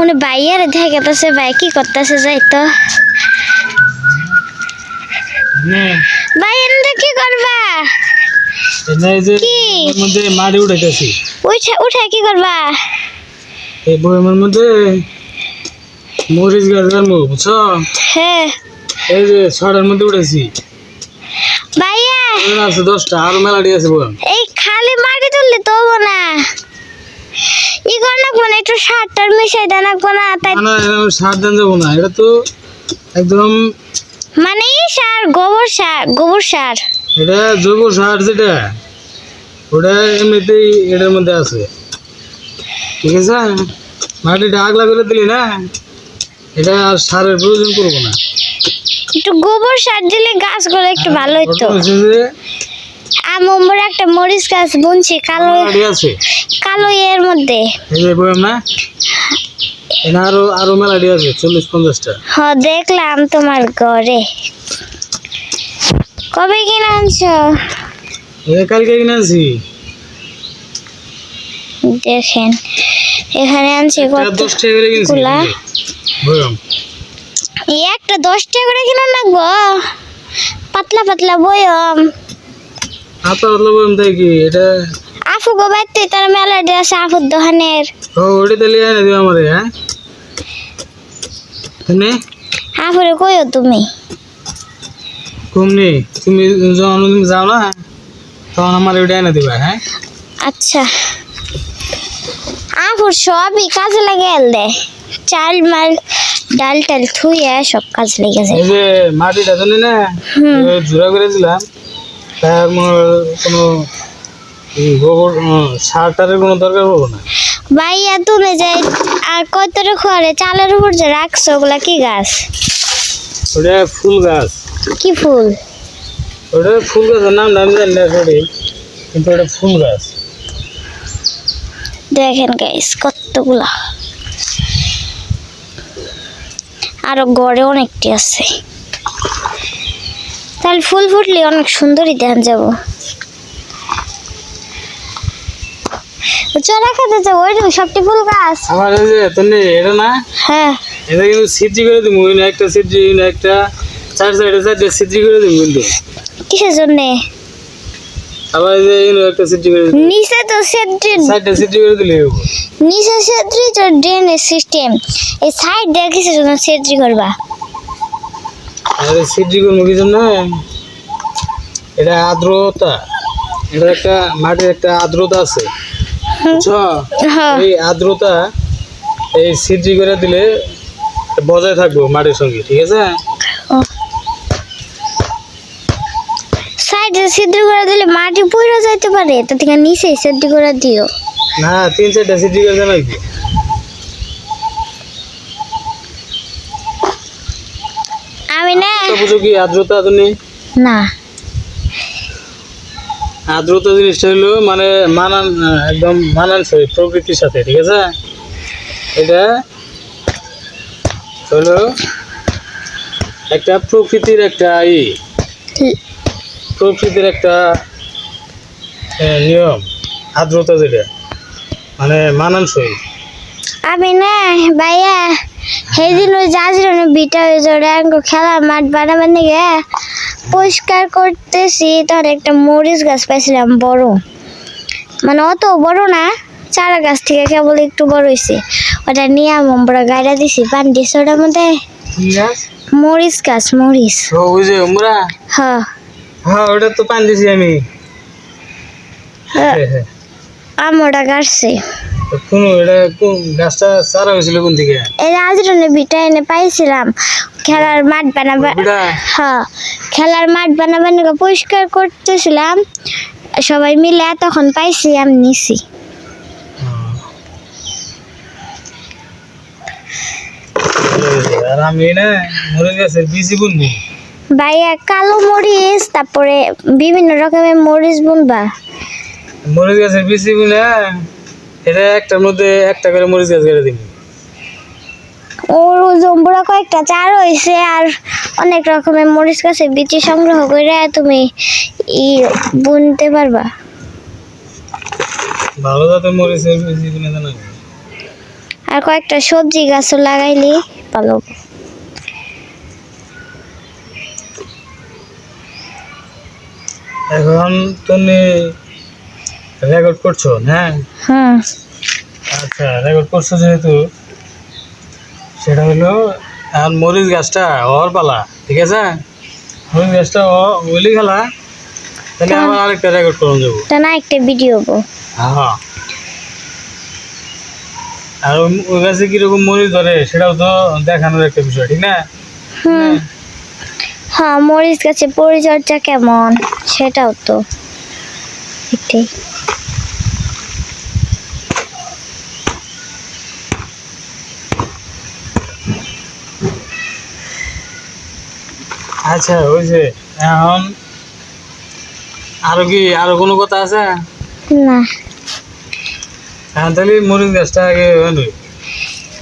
উনি ভাইয়ারে দেখে গেতেছে ভাই কি করতেছে যাই তো ভাই এনে কি করবা? এনে যে মধ্যে মাটি উঠাইতেছি। উঠে উঠে কি করবা? এই বইমের মধ্যে মরিচ গাছ জন্ম বুঝছ? হ্যাঁ। এই যে ছটার মধ্যে উঠেছি ভাইয়া। আছে দশটা আরও মেলাটি আছে বল এই খালি মাটি তুললে তো হব না ই কর নাকবো না একটু সারটার মিশাই দেন না তাই না এরকম সার দেন যাব না এটা তো একদম মানে সার গোবর সার গোবর সার। এটা জৈব সার যেটা ওটা এমনিতেই এটার মধ্যে আছে। ঠিক আছে? মাটিটা আগলা করে দিলি না এটা আর সারের প্রয়োজন করব না। একটু গোবর সার দিলে গাছগুলো একটু ভালো হতো একটা মরিচ গাছ বুনছি কালো আছে। কালো এর মধ্যে। এই যে বললাম না এটা আরও আরও মেলাটি আছে চল্লিশ পঞ্চাশটা। হ দেখলাম তোমার ঘরে। কবে কিনে আনছো? এটা কালকে কিনে আনছি। দেখেন এখানে আনছি এটা কত দশ টাকা করে কিনছি গুলা? একটা দশ টাকা করে কিনে লাগবো পাতলা পাতলা বয়ম। হাতা পাতলা বললাম তাই এটা আফু গো বাইতে তার মেলা আছে আফুর দোকানের ও ওটা তাহলে এনে দিও আমারে হ্যাঁ? নে আফুরে কইও তুমি। তুমি যখন তুমি যাও না তখন আমার ওটা এনে দিবা হ্যাঁ? আচ্ছা। আফুর সবই কাজে লাগে দে। চাল মাল ডাল টাল থুইয়া সব কাজ লেগে যায়। এই যে মাটিটা জানি না হুম। এ জোড়া করে দিলাম তার কোনো গোবর সার টারের কোনো দরকার পড়ব না। ভাইয়া তুমি যে আর কতটা খড়ে চালের উপর যে রাখছো ওগুলা কি গাছ? ওটা ফুল গাছ। কি ফুল? ওটা ফুল গাছের নাম আমি জানি না সঠিক। কিন্তু ওটা ফুল গাছ। দেখেন গাইস কতগুলা। আরও গড়ে অনেকটি আছে। তাহলে ফুল ফুটলে অনেক সুন্দরই দেখা যাব। খেতে যাব ওই সবটি ফুল গাছ। আমার এই যে তুমি এটা না? হ্যাঁ। এটা কিন্তু সিদ্ধি করে দিব ওই না একটা সিদ্ধি না একটা চার সাইডে চারটে সিদ্ধি করে দিব কিন্তু। কিসের জন্যে? আবার যে একটা সিদ্ধি করে নিচে তো করে দিলে নিচে তো ড্রেনের সিস্টেম এই সাইড করবা? সিদ্ধি জন্য এটা আর্দ্রতা। এটা একটা মাটির একটা আর্দ্রতা আছে। হ্যাঁ। এই আর্দ্রতা এই করে দিলে বজায় থাকব মাটির সঙ্গে ঠিক আছে? সাইডে সিদ্ধ করে দিলে মাটি পুরো যাইতে পারে তা থেকে নিচে সিদ্ধ করে দিও। না তিন চারটা সিদ্ধি করে দেওয়া আমি না বুঝো কি আর্দ্রতা তুমি? না। আর্দ্রতা জিনিসটা হলো মানে মানান একদম মানানসই প্রকৃতির সাথে ঠিক আছে? এটা হলো একটা প্রকৃতির একটা ই। প্রকৃতির একটা নিয়ম আর্দ্রতা যেটা। মানে মানানসই। আমি না ভাইয়া সেদিন ওই জাজির বিটা ওই জোড়া খেলার মাঠ বানাবার নিয়ে পরিষ্কার করতেছি তখন একটা মরিচ গাছ পাইছিলাম বড়। মানে অত বড় না চারা গাছ থেকে কেবল একটু বড় হয়েছে ওটা নিয়ে আমরা গাড়া দিছি পান দিছি ওটার মধ্যে মরিচ গাছ মরিচ। ওই যে আমরা হ্যাঁ। হ্যাঁ ওটা তো পান দিছি আমি। হ্যাঁ। আমরা গাছছে তো কোন এটা কোন গাছটা চারা হয়েছিল কোন থেকে এই রাজরনের বিটা এনে পাইছিলাম। খেলার মাঠ বানাবার হ্যাঁ খেলার মাঠ বানাবার পরিষ্কার করতেছিলাম। সবাই মিলে তখন পাইছি আমি নিছি। আর আমি না মরে গেছে বিজি বুনবো ভাইয়া কালো মরিচ তারপরে বিভিন্ন রকমের মরিচ বুনবা। মরিচ গাছের বিচি বুনে এটা একটার মধ্যে একটা করে মরিচ গাছ কেটে দিবি। ওর জম্বুরা কয়েকটা চার হয়েছে আর অনেক রকমের মরিচ গাছের বিচি সংগ্রহ করে তুমি ই বুনতে পারবা। ভালো জাতের মরিচের বুনে জানা আর কয়েকটা সবজি গাছও লাগাইলি ভালো। এখন তুমি রেকর্ড করছ? হ্যাঁ? হুম আচ্ছা রেকর্ড করছ যেহেতু সেটা হলো আর মরিচ গাছটা ওর পালা ঠিক আছে? মরিচ গাছটা ও ওইলি খেলা তাহলে আবার আরেকটা রেকর্ড করুন যাব তা না একটা ভিডিও হব। হ্যাঁ। আর ওই- গাছে কীরকম মরিচ ধরে সেটাও তো দেখানোর একটা বিষয় ঠিক না? হুম। হ্যাঁ মরিচ গাছে পরিচর্যা কেমন? সেটাও তো। এটাই। আচ্ছা যে এখন আরও কি আরও কোনো কথা আছে? না। তাহলে মরিচ গাছটা আগে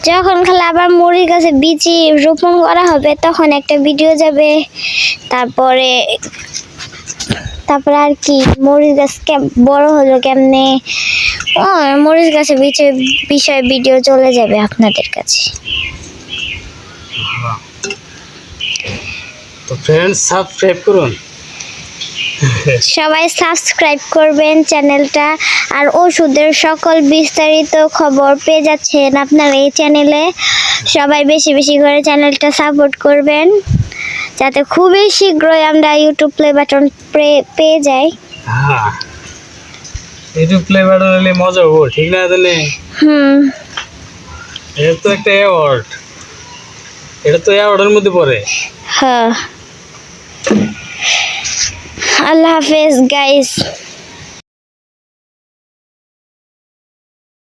যখন খালি আবার মরিচ গাছে বীজি রোপণ করা হবে তখন একটা ভিডিও যাবে। তারপরে তারপরে আর কি মরিচ গাছ বড় হলো কেমনে? ও মরিচ গাছে বিষয়ে বিষয়ে ভিডিও চলে যাবে আপনাদের কাছে। তো ফ্রেন্ডস সাবস্ক্রাইব করুন। সবাই সাবস্ক্রাইব করবেন চ্যানেলটা। আর ওষুধের সকল বিস্তারিত খবর পেয়ে যাচ্ছেন আপনার এই চ্যানেলে। সবাই বেশি বেশি করে চ্যানেলটা সাপোর্ট করবেন। যাতে খুবই শীঘ্রই আমরা ইউটিউব প্লে বাটন পেয়ে যাই। হ্যাঁ। ইউটিউব প্লে বাটন হলে মজা হব ঠিক না তাহলে হুম। এটা তো একটা অ্যাওয়ার্ড এটা তো অ্যাওয়ার্ডের মধ্যে পড়ে। হ্যাঁ। আল্লাহ হাফেজ গাইস